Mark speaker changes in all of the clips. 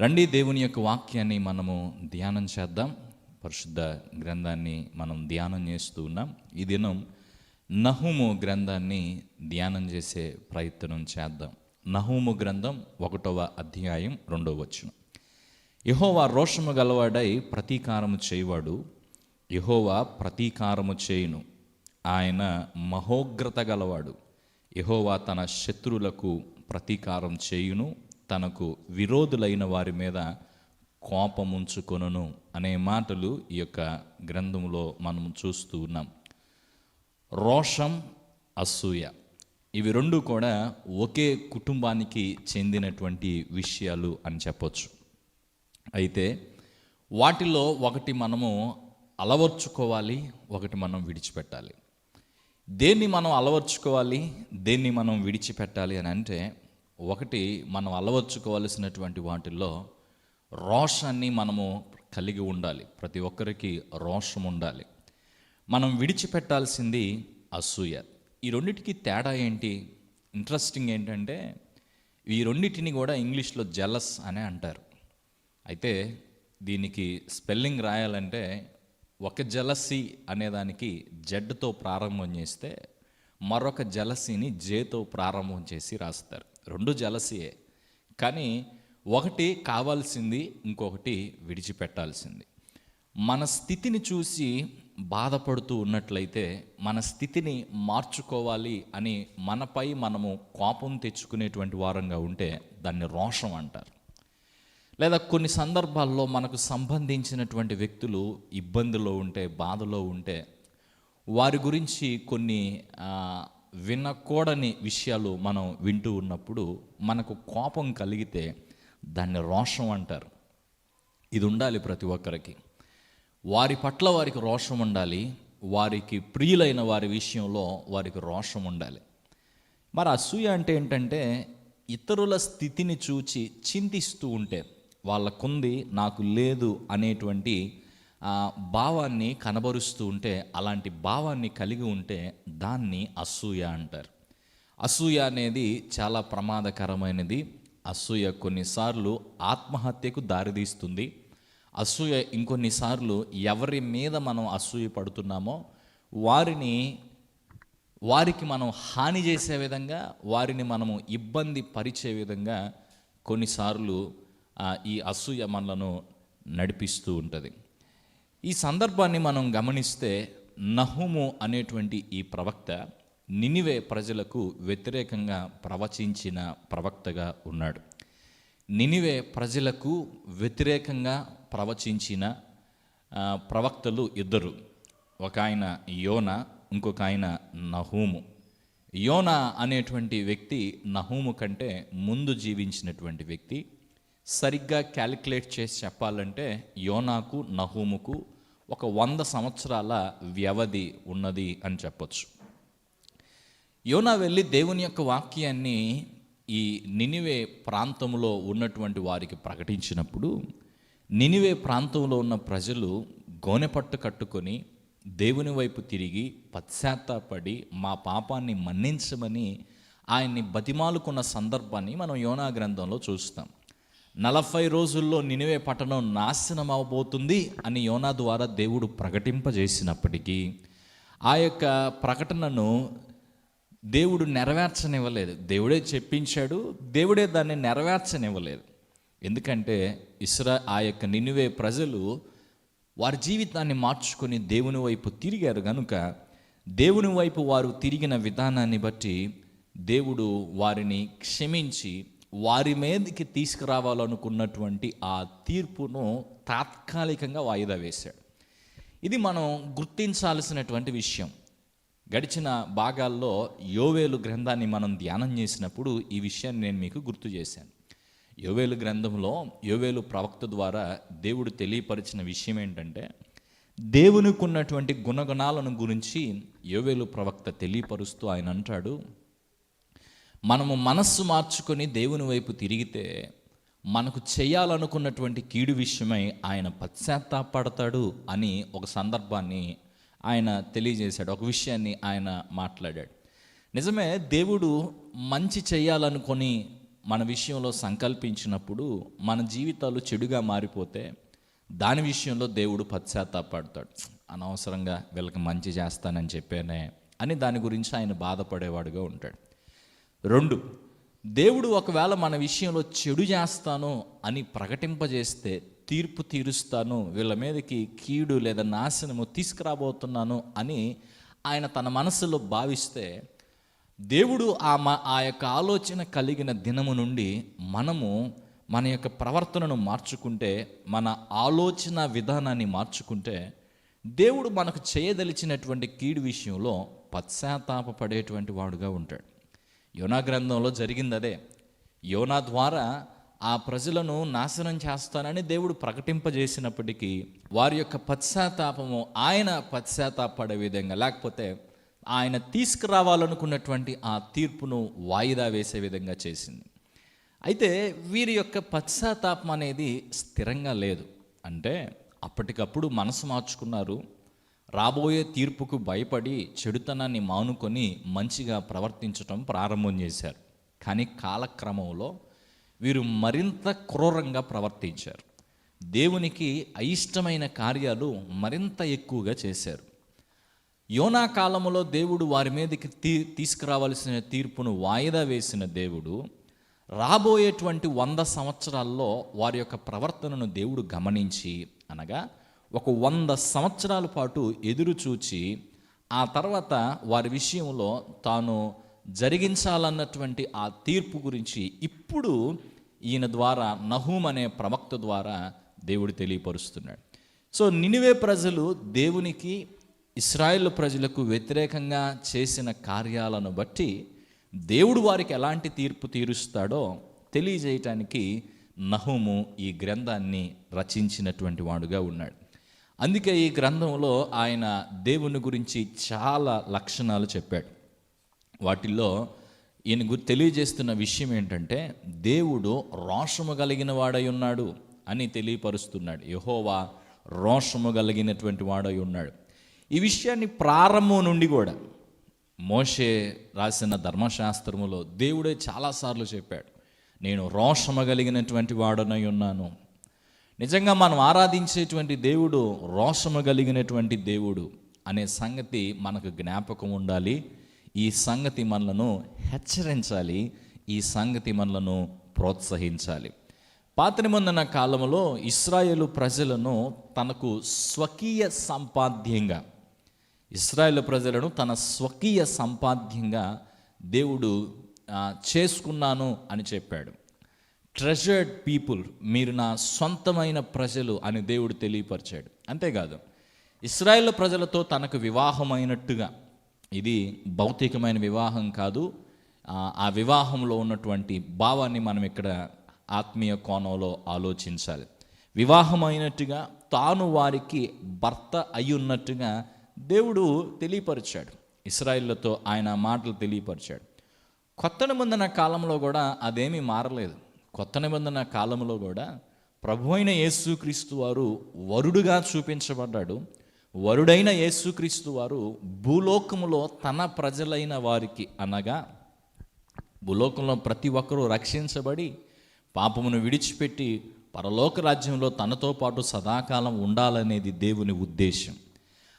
Speaker 1: రండి దేవుని యొక్క వాక్యాన్ని మనము ధ్యానం చేద్దాం. పరిశుద్ధ గ్రంథాన్ని మనం ధ్యానం చేస్తూ ఉన్నాం. ఈ దినం నహుము గ్రంథాన్ని ధ్యానం చేసే ప్రయత్నం చేద్దాం. నహుము గ్రంథం ఒకటవ అధ్యాయం రెండవ వచ్చును యహోవా రోషము గలవాడై ప్రతీకారము చేయవాడు యహోవా ప్రతీకారము చేయును. ఆయన మహోగ్రత గలవాడు యహోవా తన శత్రువులకు ప్రతీకారం చేయును. తనకు విరోధులైన వారి మీద కోపముంచుకొనును అనే మాటలు ఈ యొక్క గ్రంథంలో మనం చూస్తూ ఉన్నాం. రోషం అసూయ ఇవి రెండు కూడా ఒకే కుటుంబానికి చెందినటువంటి విషయాలు అని చెప్పొచ్చు. అయితే వాటిలో ఒకటి మనము అలవర్చుకోవాలి ఒకటి మనం విడిచిపెట్టాలి. దేన్ని మనం అలవర్చుకోవాలి దేన్ని మనం విడిచిపెట్టాలి అని అంటే ఒకటి మనం అలవర్చుకోవలసినటువంటి వాటిల్లో రోషాన్ని మనము కలిగి ఉండాలి. ప్రతి ఒక్కరికి రోషం ఉండాలి. మనం విడిచిపెట్టాల్సింది అసూయ. ఈ రెండిటికి తేడా ఏంటి? ఇంట్రెస్టింగ్ ఏంటంటే ఈ రెండింటిని కూడా ఇంగ్లీష్లో జెలస్ అనే అంటారు. అయితే దీనికి స్పెల్లింగ్ రాయాలంటే ఒక జలసీ అనేదానికి జెడ్తో ప్రారంభం చేస్తే మరొక జలసీని జేతో ప్రారంభం చేసి రాస్తారు. రెండు జలసియే. కానీ ఒకటి కావాల్సింది ఇంకొకటి విడిచిపెట్టాల్సింది. మన స్థితిని చూసి బాధపడుతూ ఉన్నట్లయితే మన స్థితిని మార్చుకోవాలి అని మనపై మనము కోపం తెచ్చుకునేటువంటి వారంగా ఉంటే దాన్ని రోషం అంటారు. లేదా కొన్ని సందర్భాల్లో మనకు సంబంధించినటువంటి వ్యక్తులు ఇబ్బందిలో ఉంటే బాధలో ఉంటే వారి గురించి కొన్ని వినకూడని విషయాలు మనం వింటూ ఉన్నప్పుడు మనకు కోపం కలిగితే దాన్ని రోషం అంటారు. ఇది ఉండాలి ప్రతి ఒక్కరికి. వారి పట్ల వారికి రోషం ఉండాలి వారికి ప్రియులైన వారి విషయంలో వారికి రోషం ఉండాలి. మరి అసూయ అంటే ఏంటంటే ఇతరుల స్థితిని చూచి చింతిస్తూ ఉంటే వాళ్ళకుంది నాకు లేదు అనేటువంటి భావాన్ని కనబరుస్తూ ఉంటే అలాంటి భావాన్ని కలిగి ఉంటే దాన్ని అసూయ అంటారు. అసూయ అనేది చాలా ప్రమాదకరమైనది. అసూయ కొన్నిసార్లు ఆత్మహత్యకు దారితీస్తుంది. అసూయ ఇంకొన్నిసార్లు ఎవరి మీద మనం అసూయ పడుతున్నామో వారిని వారికి మనం హాని చేసే విధంగా వారిని మనము ఇబ్బంది పరిచే విధంగా కొన్నిసార్లు ఈ అసూయ మనలను నడిపిస్తూ ఉంటుంది. ఈ సందర్భాన్ని మనం గమనిస్తే నహుము అనేటువంటి ఈ ప్రవక్త నినివే ప్రజలకు వ్యతిరేకంగా ప్రవచించిన ప్రవక్తగా ఉన్నాడు. నినివే ప్రజలకు వ్యతిరేకంగా ప్రవచించిన ప్రవక్తలు ఇద్దరు. ఒక ఆయన యోన ఇంకొక ఆయన నహూము. యోన అనేటువంటి వ్యక్తి నహూము కంటే ముందు జీవించినటువంటి వ్యక్తి. సరిగ్గా క్యాలిక్యులేట్ చేసి చెప్పాలంటే యోనాకు నహూముకు ఒక వంద సంవత్సరాల వ్యవధి ఉన్నది అని చెప్పొచ్చు. యోనా వెళ్ళి దేవుని యొక్క వాక్యాన్ని ఈ నినివే ప్రాంతంలో ఉన్నటువంటి వారికి ప్రకటించినప్పుడు నినివే ప్రాంతంలో ఉన్న ప్రజలు గోనెపట్టు కట్టుకొని దేవుని వైపు తిరిగి పశ్చాత్తాపడి మా పాపాన్ని మన్నించమని ఆయన్ని బతిమాలుకున్న సందర్భాన్ని మనం యోనా గ్రంథంలో చూస్తాం. నలభై రోజుల్లో నినివే పట్టణం నాశనం అవబోతుంది అని యోనా ద్వారా దేవుడు ప్రకటింపజేసినప్పటికీ ఆ యొక్క ప్రకటనను దేవుడు నెరవేర్చనివ్వలేదు. దేవుడే చెప్పించాడు దేవుడే దాన్ని నెరవేర్చనివ్వలేదు. ఎందుకంటే ఇస్రా ఆ యొక్క నినివే ప్రజలు వారి జీవితాన్ని మార్చుకొని దేవుని వైపు తిరిగారు కనుక దేవుని వైపు వారు తిరిగిన విధానాన్ని బట్టి దేవుడు వారిని క్షమించి వారి మీదకి తీసుకురావాలనుకున్నటువంటి ఆ తీర్పును తాత్కాలికంగా వాయిదా వేశాడు. ఇది మనం గుర్తించాల్సినటువంటి విషయం. గడిచిన భాగాల్లో యోవేలు గ్రంథాన్ని మనం ధ్యానం చేసినప్పుడు ఈ విషయాన్ని నేను మీకు గుర్తు చేశాను. యోవేలు గ్రంథంలో యోవేలు ప్రవక్త ద్వారా దేవుడు తెలియపరిచిన విషయం ఏంటంటే దేవునికి ఉన్నటువంటి గుణగణాలను గురించి యోవేలు ప్రవక్త తెలియపరుస్తూ ఆయన అంటాడు మనము మనస్సు మార్చుకొని దేవుని వైపు తిరిగితే మనకు చేయాలనుకున్నటువంటి కీడు విషయమై ఆయన పశ్చాత్తాపడతాడు అని ఒక సందర్భాన్ని ఆయన తెలియజేశాడు ఒక విషయాన్ని ఆయన మాట్లాడాడు. నిజమే దేవుడు మంచి చేయాలనుకొని మన విషయంలో సంకల్పించినప్పుడు మన జీవితాలు చెడుగా మారిపోతే దాని విషయంలో దేవుడు పశ్చాత్తాపడతాడు. అనవసరంగా వీళ్ళకి మంచి చేస్తానని చెప్పానే అని దాని గురించి ఆయన బాధపడేవాడుగా ఉంటాడు. రెండు దేవుడు ఒకవేళ మన విషయంలో చెడు చేస్తాను అని ప్రకటింపజేస్తే తీర్పు తీరుస్తాను వీళ్ళ మీదకి కీడు లేదా నాశనము తీసుకురాబోతున్నాను అని ఆయన తన మనసులో భావిస్తే దేవుడు ఆ మా ఆ యొక్క ఆలోచన కలిగిన దినము నుండి మనము మన యొక్క ప్రవర్తనను మార్చుకుంటే మన ఆలోచన విధానాన్ని మార్చుకుంటే దేవుడు మనకు చేయదలిచినటువంటి కీడు విషయంలో పశ్చాత్తాపపడేటువంటి వాడుగా ఉంటాడు. యోనా గ్రంథంలో జరిగింది అదే యోనా ద్వారా ఆ ప్రజలను నాశనం చేస్తానని దేవుడు ప్రకటింపజేసినప్పటికీ వారి యొక్క పశ్చాత్తాపము ఆయన పశ్చాత్తాపడే విధంగా లేకపోతే ఆయన తీసుకురావాలనుకున్నటువంటి ఆ తీర్పును వాయిదా వేసే విధంగా చేసింది. అయితే వీరి యొక్క పశ్చాత్తాపం అనేది స్థిరంగా లేదు. అంటే అప్పటికప్పుడు మనసు మార్చుకున్నారు. రాబోయే తీర్పుకు భయపడి చెడుతనాన్ని మానుకొని మంచిగా ప్రవర్తించటం ప్రారంభం చేశారు. కానీ కాలక్రమంలో వీరు మరింత క్రూరంగా ప్రవర్తించారు. దేవునికి అయిష్టమైన కార్యాలు మరింత ఎక్కువగా చేశారు. యోనా కాలంలో దేవుడు వారి మీదకి తీ తీసుకురావాల్సిన తీర్పును వాయిదా వేసిన దేవుడు రాబోయేటువంటి వంద సంవత్సరాల్లో వారి యొక్క ప్రవర్తనను దేవుడు గమనించి అనగా ఒక వంద సంవత్సరాల పాటు ఎదురు చూచి ఆ తర్వాత వారి విషయంలో తాను జరిగించాలన్నటువంటి ఆ తీర్పు గురించి ఇప్పుడు ఈయన ద్వారా నహూం అనే ప్రవక్త ద్వారా దేవుడు తెలియపరుస్తున్నాడు. సో నినివే ప్రజలు దేవునికి ఇస్రాయేల్ ప్రజలకు వ్యతిరేకంగా చేసిన కార్యాలను బట్టి దేవుడు వారికి ఎలాంటి తీర్పు తీరుస్తాడో తెలియజేయటానికి నహుము ఈ గ్రంథాన్ని రచించినటువంటి వాడుగా ఉన్నాడు. అందుకే ఈ గ్రంథంలో ఆయన దేవుని గురించి చాలా లక్షణాలు చెప్పాడు. వాటిల్లో ఈయన తెలియజేస్తున్న విషయం ఏంటంటే దేవుడు రోషము కలిగిన వాడై ఉన్నాడు అని తెలియపరుస్తున్నాడు. యహోవా రోషము కలిగినటువంటి వాడై ఉన్నాడు. ఈ విషయాన్ని ప్రారంభం నుండి కూడా మోషే రాసిన ధర్మశాస్త్రములో దేవుడే చాలాసార్లు చెప్పాడు. నేను రోషము కలిగినటువంటి వాడనై ఉన్నాను. నిజంగా మనం ఆరాధించేటువంటి దేవుడు రోషము కలిగినటువంటి దేవుడు అనే సంగతి మనకు జ్ఞాపకం ఉండాలి. ఈ సంగతి మనలను హెచ్చరించాలి. ఈ సంగతి మనలను ప్రోత్సహించాలి. పాత నిబంధన కాలంలో ఇస్రాయేలు ప్రజలను తనకు స్వకీయ సంపాద్యంగా ఇస్రాయేల్ ప్రజలను తన స్వకీయ సంపాద్యంగా దేవుడు చేసుకున్నాను అని చెప్పాడు. ట్రెజర్డ్ పీపుల్ మీరు నా సొంతమైన ప్రజలు అని దేవుడు తెలియపరిచాడు. అంతేకాదు ఇస్రాయేల్ ప్రజలతో తనకు వివాహమైనట్టుగా ఇది భౌతికమైన వివాహం కాదు ఆ, వివాహంలో ఉన్నటువంటి భావాన్ని మనం ఇక్కడ ఆత్మీయ కోణంలో ఆలోచించాలి. వివాహమైనట్టుగా తాను వారికి భర్త అయ్యున్నట్టుగా దేవుడు తెలియపరిచాడు. ఇస్రాయిల్లతో ఆయన మాటలు తెలియపరిచాడు. కొత్త నిబంధన కాలంలో కూడా అదేమీ మారలేదు. కొత్త నిబంధన కాలంలో కూడా ప్రభు అయిన యేసుక్రీస్తు వారు వరుడుగా చూపించబడ్డాడు. వరుడైన యేసుక్రీస్తు వారు భూలోకములో తన ప్రజలైన వారికి అనగా భూలోకంలో ప్రతి ఒక్కరూ రక్షించబడి పాపమును విడిచిపెట్టి పరలోక రాజ్యంలో తనతో పాటు సదాకాలం ఉండాలనేది దేవుని ఉద్దేశం.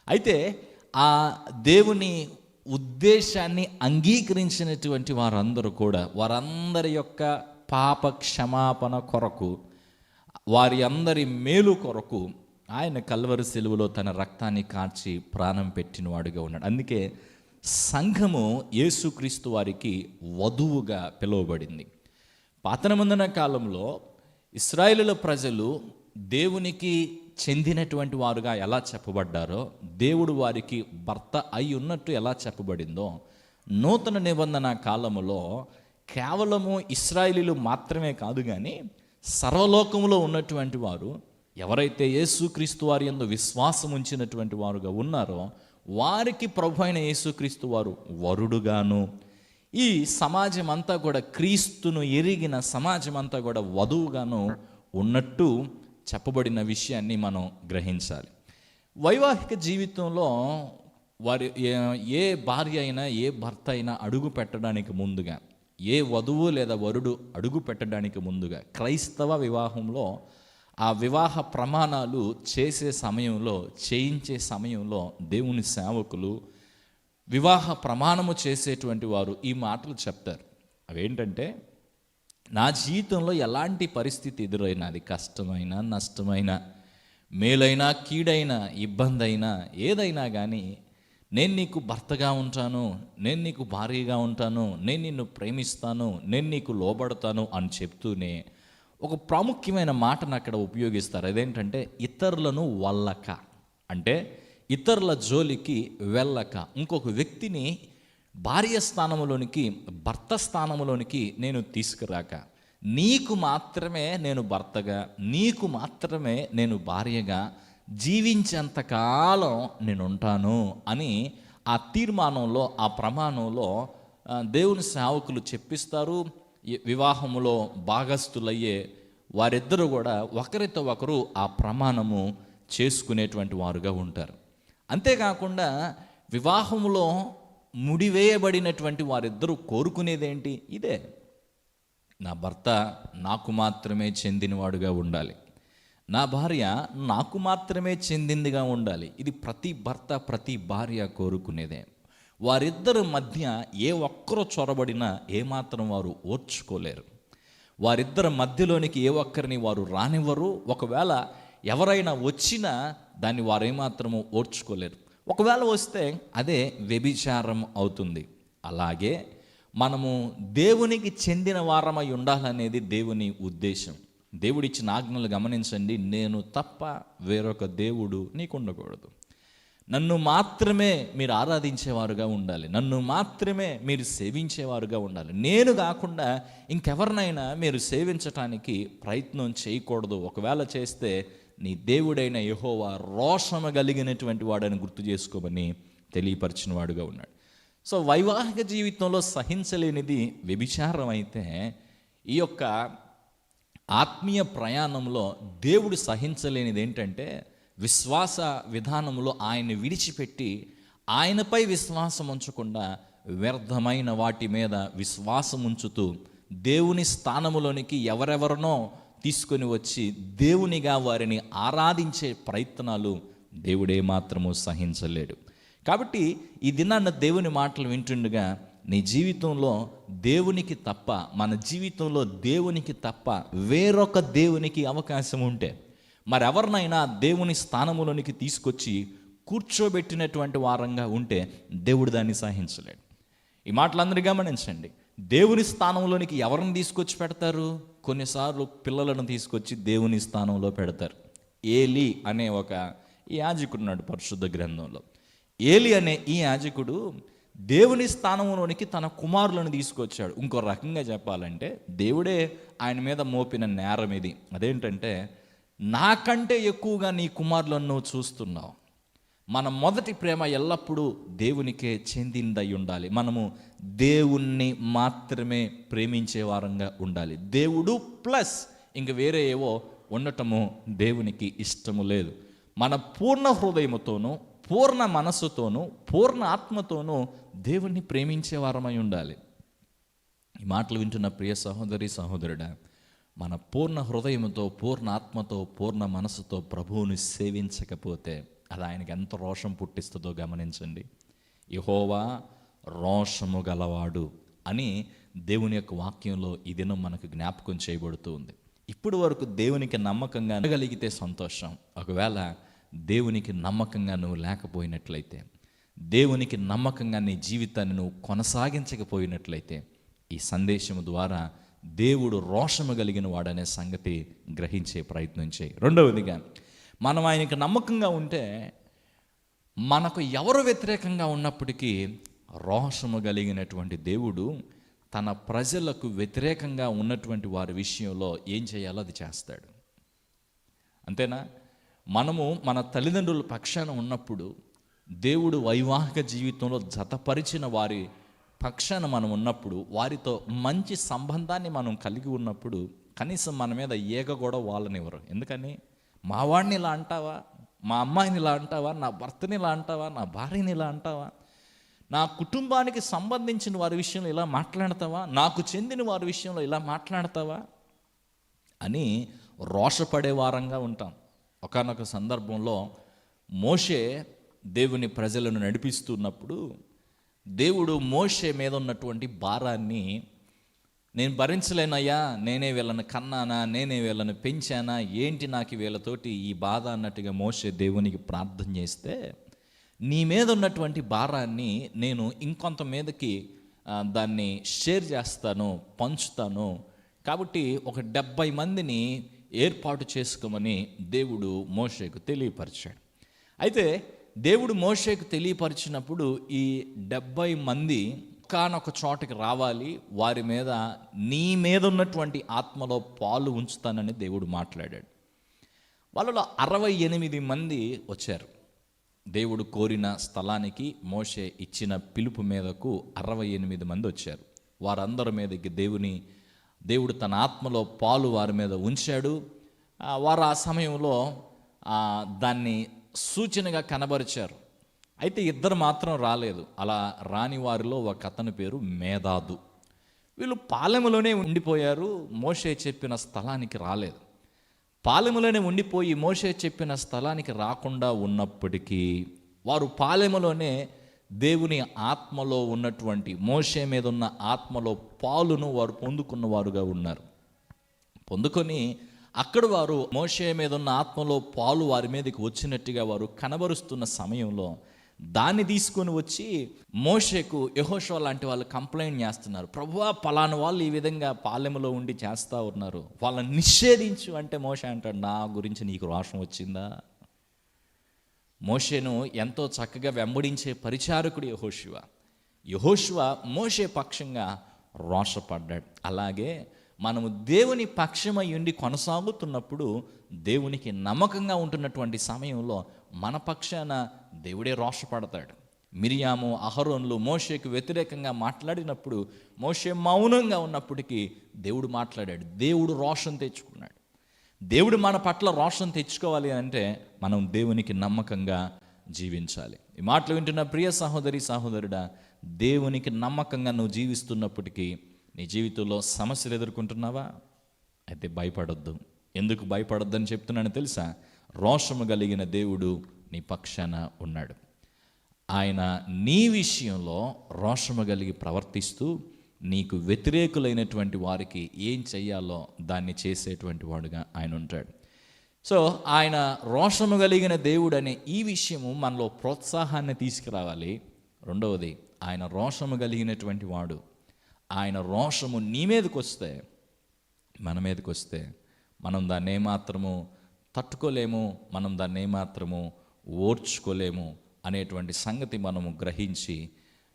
Speaker 1: అయితే ఆ దేవుని ఉద్దేశాన్ని అంగీకరించినటువంటి వారందరూ కూడా వారందరి యొక్క పాప క్షమాపణ కొరకు వారి అందరి మేలు కొరకు ఆయన కల్వరి సెలువులో తన రక్తాన్ని కార్చి ప్రాణం పెట్టినవాడుగా ఉన్నాడు. అందుకే సంఘము యేసుక్రీస్తు వారికి వధువుగా పిలువబడింది. పాతనమందన కాలంలో ఇస్రాయేలుల ప్రజలు దేవునికి చెందినటువంటి వారుగా ఎలా చెప్పబడ్డారో దేవుడు వారికి భర్త అయి ఉన్నట్టు ఎలా చెప్పబడిందో నూతన నిబంధన కాలములో కేవలము ఇస్రాయిలీలు మాత్రమే కాదు కానీ సర్వలోకంలో ఉన్నటువంటి వారు ఎవరైతే యేసుక్రీస్తు వారి ఎందు విశ్వాసం ఉంచినటువంటి వారుగా ఉన్నారో వారికి ప్రభు అయిన యేసుక్రీస్తు వారు వరుడుగాను. ఈ సమాజం అంతా కూడా క్రీస్తును ఎరిగిన సమాజం అంతా కూడా వధువుగాను ఉన్నట్టు చెప్పబడిన విషయాన్ని మనం గ్రహించాలి. వైవాహిక జీవితంలో వారి ఏ భార్య అయినా ఏ భర్త అయినా అడుగు పెట్టడానికి ముందుగా ఏ వధువు లేదా వరుడు అడుగు పెట్టడానికి ముందుగా క్రైస్తవ వివాహంలో ఆ వివాహ ప్రమాణాలు చేసే సమయంలో చేయించే సమయంలో దేవుని సేవకులు వివాహ ప్రమాణము చేసేటువంటి వారు ఈ మాటలు చెప్తారు. అవేంటంటే నా జీవితంలో ఎలాంటి పరిస్థితి ఎదురైనా అది కష్టమైన నష్టమైన మేలైనా కీడైన ఇబ్బంది అయినా ఏదైనా కానీ నేను నీకు భర్తగా ఉంటాను నేను నీకు భార్యగా ఉంటాను నేను నిన్ను ప్రేమిస్తాను నేను నీకు లోబడతాను అని చెప్తూనే ఒక ప్రాముఖ్యమైన మాటను అక్కడ ఉపయోగిస్తారు. అదేంటంటే ఇతరులను వల్లక. అంటే ఇతరుల జోలికి వెళ్ళక. ఇంకొక వ్యక్తిని భార్య స్థానంలోనికి భర్త స్థానంలోనికి నేను తీసుకురాక. నీకు మాత్రమే నేను భర్తగా నీకు మాత్రమే నేను భార్యగా జీవించేంతకాలం నేను ఉంటాను అని ఆ తీర్మానంలో ఆ ప్రమాణంలో దేవుని సేవకులు చెప్పిస్తారు. వివాహములో భాగస్థులయ్యే వారిద్దరూ కూడా ఒకరితో ఒకరు ఆ ప్రమాణము చేసుకునేటువంటి వారుగా ఉంటారు. అంతేకాకుండా వివాహములో ముడివేయబడినటువంటి వారిద్దరూ కోరుకునేదేంటి? ఇదే. నా భర్త నాకు మాత్రమే చెందినవాడుగా ఉండాలి. నా భార్య నాకు మాత్రమే చెందిందిగా ఉండాలి. ఇది ప్రతి భర్త ప్రతి భార్య కోరుకునేదే. వారిద్దరి మధ్య ఏ ఒక్కరు చొరబడినా ఏమాత్రం వారు ఓర్చుకోలేరు. వారిద్దరి మధ్యలోనికి ఏ ఒక్కరిని వారు రానివ్వరు. ఒకవేళ ఎవరైనా వచ్చినా దాన్ని వారేమాత్రము ఓర్చుకోలేరు. ఒకవేళ వస్తే అదే వ్యభిచారం అవుతుంది. అలాగే మనము దేవునికి చెందిన వారమై ఉండాలనేది దేవుని ఉద్దేశం. దేవుడిచ్చిన ఆజ్ఞలు గమనించండి నేను తప్ప వేరొక దేవుడు నీకు ఉండకూడదు నన్ను మాత్రమే మీరు ఆరాధించేవారుగా ఉండాలి నన్ను మాత్రమే మీరు సేవించేవారుగా ఉండాలి. నేను కాకుండా ఇంకెవరినైనా మీరు సేవించటానికి ప్రయత్నం చేయకూడదు. ఒకవేళ చేస్తే నీ దేవుడైన యహోవా రోషము కలిగినటువంటి వాడని గుర్తు చేసుకోమని తెలియపరిచిన వాడుగా ఉన్నాడు. సో వైవాహిక జీవితంలో సహించలేనిది వ్యభిచారం అయితే ఈ యొక్క ఆత్మీయ ప్రయాణంలో దేవుడు సహించలేనిది ఏంటంటే విశ్వాస విధానంలో ఆయన్ని విడిచిపెట్టి ఆయనపై విశ్వాసం ఉంచకుండా వ్యర్థమైన వాటి మీద విశ్వాసం ఉంచుతూ దేవుని స్థానములోనికి ఎవరెవరినో తీసుకొని వచ్చి దేవునిగా వారిని ఆరాధించే ప్రయత్నాలు దేవుడే మాత్రము సహించలేడు. కాబట్టి ఈ దినాన్న దేవుని మాటలు వింటుండగా నీ జీవితంలో దేవునికి తప్ప మన జీవితంలో దేవునికి తప్ప వేరొక దేవునికి అవకాశం ఉంటే మరెవరినైనా దేవుని స్థానములోనికి తీసుకొచ్చి కూర్చోబెట్టినటువంటి వారంగా ఉంటే దేవుడు దాన్ని సహించలేడు. ఈ మాటలందరూ గమనించండి. దేవుని స్థానంలోనికి ఎవరిని తీసుకొచ్చి పెడతారు? కొన్నిసార్లు పిల్లలను తీసుకొచ్చి దేవుని స్థానంలో పెడతారు. ఏలి అనే ఒక ఈ పరిశుద్ధ గ్రంథంలో. ఏలి అనే ఈ యాజకుడు దేవుని స్థానంలోనికి తన కుమారులను తీసుకొచ్చాడు. ఇంకో రకంగా చెప్పాలంటే దేవుడే ఆయన మీద మోపిన నేరం ఇది. అదేంటంటే నాకంటే ఎక్కువగా నీ కుమారులను నువ్వు చూస్తున్నావు. మన మొదటి ప్రేమ ఎల్లప్పుడూ దేవునికే చెందిందై ఉండాలి. మనము దేవుణ్ణి మాత్రమే ప్రేమించే వారంగా ఉండాలి. దేవుడు ప్లస్ ఇంక వేరే ఏవో ఉండటము దేవునికి ఇష్టము లేదు. మన పూర్ణ హృదయముతోనూ పూర్ణ మనస్సుతోనూ పూర్ణ ఆత్మతోనూ దేవుణ్ణి ప్రేమించే వారమై ఉండాలి. ఈ మాటలు వింటున్న ప్రియ సహోదరి సహోదరుడా మన పూర్ణ హృదయంతో పూర్ణ ఆత్మతో పూర్ణ మనసుతో ప్రభువుని సేవించకపోతే అది ఆయనకి ఎంత రోషం పుట్టిస్తుందో గమనించండి. యహోవా రోషము గలవాడు అని దేవుని యొక్క వాక్యంలో ఈ దినం మనకు జ్ఞాపకం చేయబడుతూ ఉంది. ఇప్పుడు వరకు దేవునికి నమ్మకంగా అనగలిగితే సంతోషం. ఒకవేళ దేవునికి నమ్మకంగా నువ్వు లేకపోయినట్లయితే దేవునికి నమ్మకంగా నీ జీవితాన్ని నువ్వు కొనసాగించకపోయినట్లయితే ఈ సందేశము ద్వారా దేవుడు రోషము కలిగిన వాడనే సంగతి గ్రహించే ప్రయత్నం చేయి. రెండవదిగా మనం ఆయనకి నమ్మకంగా ఉంటే మనకు ఎవరు వ్యతిరేకంగా ఉన్నప్పటికీ రోషము కలిగినటువంటి దేవుడు తన ప్రజలకు వ్యతిరేకంగా ఉన్నటువంటి వారి విషయంలో ఏం చేయాలో అది చేస్తాడు. అంతేనా? మనము మన తల్లిదండ్రుల పక్షాన ఉన్నప్పుడు దేవుడు వైవాహిక జీవితంలో జతపరిచిన వారి పక్షాన మనం ఉన్నప్పుడు వారితో మంచి సంబంధాన్ని మనం కలిగి ఉన్నప్పుడు కనీసం మన మీద ఏగ కూడా వాళ్ళనివ్వరు ఎందుకని? మా వాడిని ఇలా అంటావా? మా అమ్మాయిని ఇలా అంటావా? నా భర్తని ఇలా అంటావా? నా భార్యని ఇలా అంటావా? నా కుటుంబానికి సంబంధించిన వారి విషయంలో ఇలా మాట్లాడతావా? నాకు చెందిన వారి విషయంలో ఇలా మాట్లాడతావా? అని రోషపడే వారంగా ఉంటాం. ఒకానొక సందర్భంలో మోషే దేవుని ప్రజలను నడిపిస్తున్నప్పుడు దేవుడు మోషే మీద ఉన్నటువంటి భారాన్ని నేను భరించలేనయ్యా నేనే వీళ్ళని కన్నానా నేనే వీళ్ళని పెంచానా ఏంటి నాకు వీళ్ళతోటి ఈ బాధ అన్నట్టుగా మోసే దేవునికి ప్రార్థన చేస్తే నీ మీద ఉన్నటువంటి భారాన్ని నేను ఇంకొంత మీదకి దాన్ని షేర్ చేస్తాను పంచుతాను. కాబట్టి ఒక డెబ్బై మందిని ఏర్పాటు చేసుకోమని దేవుడు మోషేకు తెలియపరిచాడు. అయితే దేవుడు మోషేకు తెలియపరిచినప్పుడు ఈ డెబ్బై మంది కానొక చోటకి రావాలి వారి మీద నీ మీద ఉన్నటువంటి ఆత్మలో పాలు ఉంచుతానని దేవుడు మాట్లాడాడు. వాళ్ళలో అరవై ఎనిమిది మంది వచ్చారు. దేవుడు కోరిన స్థలానికి మోషే ఇచ్చిన పిలుపు మీదకు అరవై ఎనిమిది మంది వచ్చారు. వారందరి మీదకి దేవుని దేవుడు తన ఆత్మలో పాలు వారి మీద ఉంచాడు. వారు ఆ సమయంలో దాన్ని సూచనగా కనబరిచారు. అయితే ఇద్దరు మాత్రం రాలేదు. అలా రాని వారిలో ఒక అతని పేరు మేధాదు వీళ్ళు పాలెములోనే ఉండిపోయారు. మోషే చెప్పిన స్థలానికి రాలేదు. పాలెములోనే ఉండిపోయి మోషే చెప్పిన స్థలానికి రాకుండా ఉన్నప్పటికీ వారు పాలెములోనే దేవుని ఆత్మలో ఉన్నటువంటి మోషే మీద ఉన్న ఆత్మలో పాలును వారు పొందుకున్న వారుగా ఉన్నారు. పొందుకొని అక్కడ వారు మోషే మీద ఉన్న ఆత్మలో పాలు వారి మీదకి వచ్చినట్టుగా వారు కనబరుస్తున్న సమయంలో దాన్ని తీసుకొని వచ్చి మోషేకు యహోషో లాంటి వాళ్ళు కంప్లైంట్ చేస్తున్నారు. ప్రభువా పలానా వాళ్ళు ఈ విధంగా పాలెములో ఉండి చేస్తూ ఉన్నారు. వాళ్ళని నిషేధించు అంటే మోషే అంటాడు నా గురించి నీకు రోషం వచ్చిందా? మోషేను ఎంతో చక్కగా వెంబడించే పరిచారకుడు యహోశివ యహోశివ మోషే పక్షంగా రోషపడ్డాడు. అలాగే మనము దేవుని పక్షమై ఉండి కొనసాగుతున్నప్పుడు దేవునికి నమ్మకంగా ఉంటున్నటువంటి సమయంలో మన పక్షాన దేవుడే రోషపడతాడు. మిరియాము అహరోన్లు మోషేకు వ్యతిరేకంగా మాట్లాడినప్పుడు మోషే మౌనంగా ఉన్నప్పటికీ దేవుడు మాట్లాడాడు. దేవుడు రోషం తెచ్చుకున్నాడు. దేవుడు మన పట్ల రోషం తెచ్చుకోవాలి అంటే మనం దేవునికి నమ్మకంగా జీవించాలి. ఈ మాటలు వింటున్న ప్రియ సహోదరి సహోదరుడా దేవునికి నమ్మకంగా నువ్వు జీవిస్తున్నప్పటికీ నీ జీవితంలో సమస్యలు ఎదుర్కొంటున్నావా? అయితే భయపడొద్దు. ఎందుకు భయపడొద్దని చెప్తున్నాను తెలుసా? రోషము కలిగిన దేవుడు నీ పక్షాన ఉన్నాడు. ఆయన నీ విషయంలో రోషము కలిగి ప్రవర్తిస్తూ నీకు వ్యతిరేకులైనటువంటి వారికి ఏం చెయ్యాలో దాన్ని చేసేటువంటి వాడుగా ఆయన ఉంటాడు. సో ఆయన రోషము కలిగిన దేవుడు అనే ఈ విషయము మనలో ప్రోత్సాహాన్ని తీసుకురావాలి. రెండవది ఆయన రోషము కలిగినటువంటి వాడు. ఆయన రోషము నీ మీదకి వస్తే మన మీదకి వస్తే మనం దాన్ని ఏమాత్రము తట్టుకోలేము మనం దాన్ని ఏమాత్రము ఓర్చుకోలేము అనేటువంటి సంగతి మనము గ్రహించి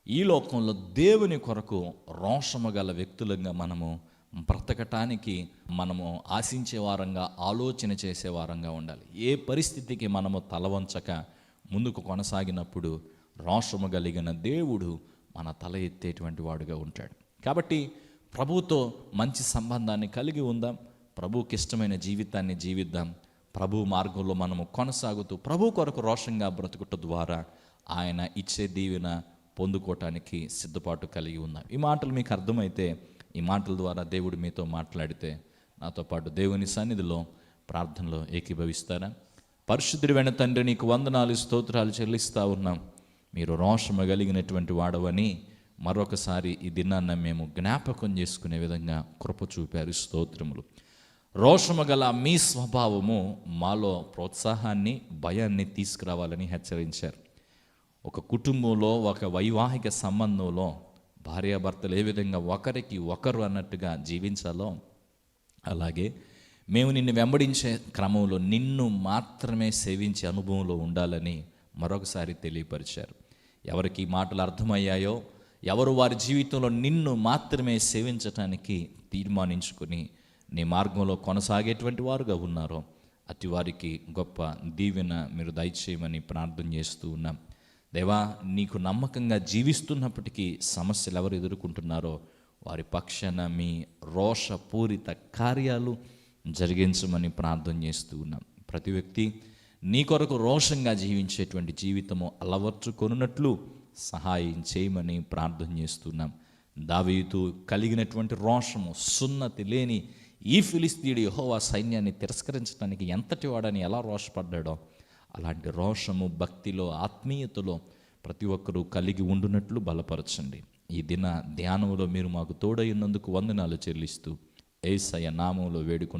Speaker 1: ఈ లోకంలో దేవుని కొరకు రోషము గల వ్యక్తులుగా మనము బ్రతకటానికి మనము ఆశించే వారంగా ఆలోచన చేసేవారంగా ఉండాలి. ఏ పరిస్థితికి మనము తలవంచక ముందుకు కొనసాగినప్పుడు రోషము కలిగిన దేవుడు మన తల ఎత్తేటువంటి వాడుగా ఉంటాడు. కాబట్టి ప్రభుతో మంచి సంబంధాన్ని కలిగి ఉందాం. ప్రభుకి ఇష్టమైన జీవితాన్ని జీవిద్దాం. ప్రభు మార్గంలో మనము కొనసాగుతూ ప్రభు కొరకు రోషంగా బ్రతుకుట ద్వారా ఆయన ఇచ్చే దీవెన పొందుకోవటానికి సిద్ధపాటు కలిగి ఉన్నాం ఈ మాటలు మీకు అర్థమైతే ఈ మాటల ద్వారా దేవుడు మీతో మాట్లాడితే నాతో పాటు దేవుని సన్నిధిలో ప్రార్థనలో ఏకీభవిస్తారా? పరిశుద్ధుడి తండ్రి నీకు వందనాలు స్తోత్రాలు చెల్లిస్తూ ఉన్నాం. మీరు రోషము కలిగినటువంటి వాడవని మరొకసారి ఈ దినాన్న మేము జ్ఞాపకం చేసుకునే విధంగా కృప చూపారు స్తోత్రములు. రోషము గల మీ స్వభావము మాలో ప్రోత్సాహాన్ని భయాన్ని తీసుకురావాలని హెచ్చరించారు. ఒక కుటుంబంలో ఒక వైవాహిక సంబంధంలో భార్యాభర్తలు ఏ విధంగా ఒకరికి ఒకరు అన్నట్టుగా జీవించాలో అలాగే మేము నిన్ను వెంబడించే క్రమంలో నిన్ను మాత్రమే సేవించే అనుభవంలో ఉండాలని మరొకసారి తెలియపరిచారు. ఎవరికి మాటలు అర్థమయ్యాయో ఎవరు వారి జీవితంలో నిన్ను మాత్రమే సేవించటానికి తీర్మానించుకుని నీ మార్గంలో కొనసాగేటువంటి వారుగా ఉన్నారో అతి వారికి గొప్ప దీవెన మీరు దయచేయమని ప్రార్థన చేస్తూ ఉన్నాం. దేవా నీకు నమ్మకంగా జీవిస్తున్నప్పటికీ సమస్యలు ఎవరు ఎదుర్కొంటున్నారో వారి పక్షాన మీ రోషపూరిత కార్యాలు జరిగించమని ప్రార్థన చేస్తూ ఉన్నాం. ప్రతి వ్యక్తి నీ కొరకు రోషంగా జీవించేటువంటి జీవితము అలవర్చుకొనున్నట్లు సహాయం చేయమని ప్రార్థన చేస్తున్నాం దావీతు కలిగినటువంటి రోషము సున్నతి లేని ఈ ఫిలిస్తీయుడు యహోవా సైన్యాన్ని తిరస్కరించడానికి ఎంతటి వాడని ఎలా రోషపడ్డాడో అలాంటి రోషము భక్తిలో ఆత్మీయతలో ప్రతి ఒక్కరూ కలిగి ఉండునట్లు బలపరచండి. ఈ దిన ధ్యానంలో మీరు మాకు తోడైనందుకు వందనాలు చెల్లిస్తూ ఏసయ నామంలో వేడుకుంటున్నాం.